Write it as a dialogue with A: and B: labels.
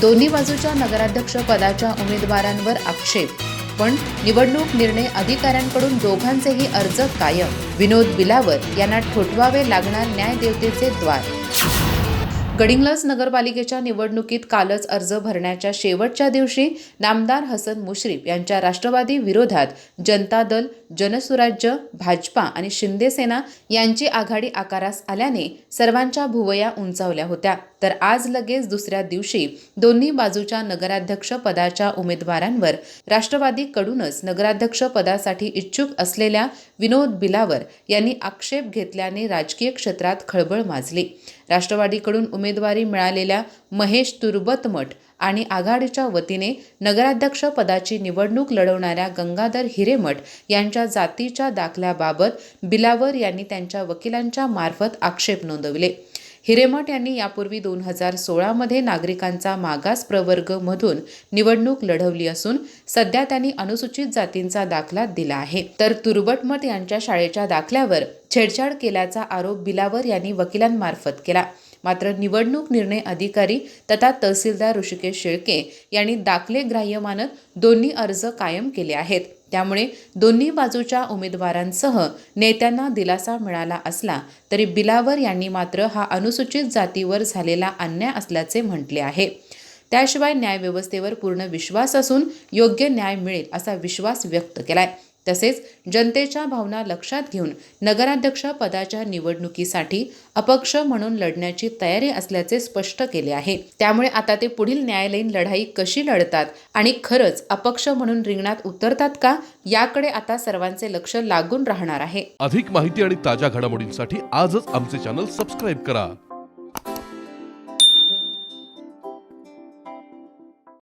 A: दोन्ही बाजूच्या नगराध्यक्ष पदाच्या उमेदवारांवर आक्षेप. पण निवडणूक निर्णय अधिकाऱ्यांकडून दोघांचेही अर्ज कायम. विनोद बिलावर यांना ठोठवावे लागणार न्यायदेवतेचे द्वार. गडिंग्लज नगरपालिकेच्या निवडणुकीत कालच अर्ज भरण्याच्या शेवटच्या दिवशी नामदार हसन मुश्रीफ यांच्या राष्ट्रवादी विरोधात जनता दल जनसुराज्य भाजपा आणि शिंदे सेना यांची आघाडी आकारास आल्याने सर्वांच्या भुवया उंचावल्या होत्या. तर आज लगेच दुसऱ्या दिवशी दोन्ही बाजूच्या नगराध्यक्ष पदाच्या उमेदवारांवर राष्ट्रवादीकडूनच नगराध्यक्ष पदासाठी इच्छुक असलेल्या विनोद बिलावर यांनी आक्षेप घेतल्याने राजकीय क्षेत्रात खळबळ माजली. राष्ट्रवादीकडून उमेदवारी मिळालेल्या महेश तुर्बतमठ आणि आघाडीच्या वतीने नगराध्यक्ष पदाची निवडणूक लढवणाऱ्या गंगाधर हिरेमठ यांच्या जातीच्या दाखल्याबाबत बिलावर यांनी त्यांच्या वकिलांच्या मार्फत आक्षेप नोंदवले. हिरेमठ यांनी यापूर्वी दोन हजार सोळामध्ये नागरिकांचा मागास प्रवर्गमधून निवडणूक लढवली असून सध्या त्यांनी अनुसूचित जातींचा दाखला दिला आहे. तर तुर्बटमठ यांच्या शाळेच्या दाखल्यावर छेडछाड केल्याचा आरोप बिलावर यांनी वकिलांमार्फत केला. मात्र निवडणूक निर्णय अधिकारी तथा तहसीलदार ऋषिकेश शेळके यांनी दाखले ग्राह्य मानत दोन्ही अर्ज कायम केले आहेत. त्यामुळे दोन्ही बाजूच्या उमेदवारांसह नेत्यांना दिलासा मिळाला असला तरी बिलावर यांनी मात्र हा अनुसूचित जातीवर झालेला अन्याय असल्याचे म्हटले आहे. त्याशिवाय न्यायव्यवस्थेवर पूर्ण विश्वास असून योग्य न्याय मिळेल असा विश्वास व्यक्त केलाय. तसेच जनतेच्या भावना लक्षात घेऊन नगराध्यक्ष पदाच्या निवडणुकीसाठी अपक्ष म्हणून लढण्याची तयारी असल्याचे स्पष्ट केले आहे. त्यामुळे आता ते पुढील न्यायालयीन लढाई कशी लढतात आणि खरंच अपक्ष म्हणून रिंगणात उतरतात का याकडे आता सर्वांचे लक्ष लागून राहणार आहे.
B: अधिक माहिती आणि ताज्या घडामोडींसाठी आजच आमचे चॅनल सबस्क्राईब करा.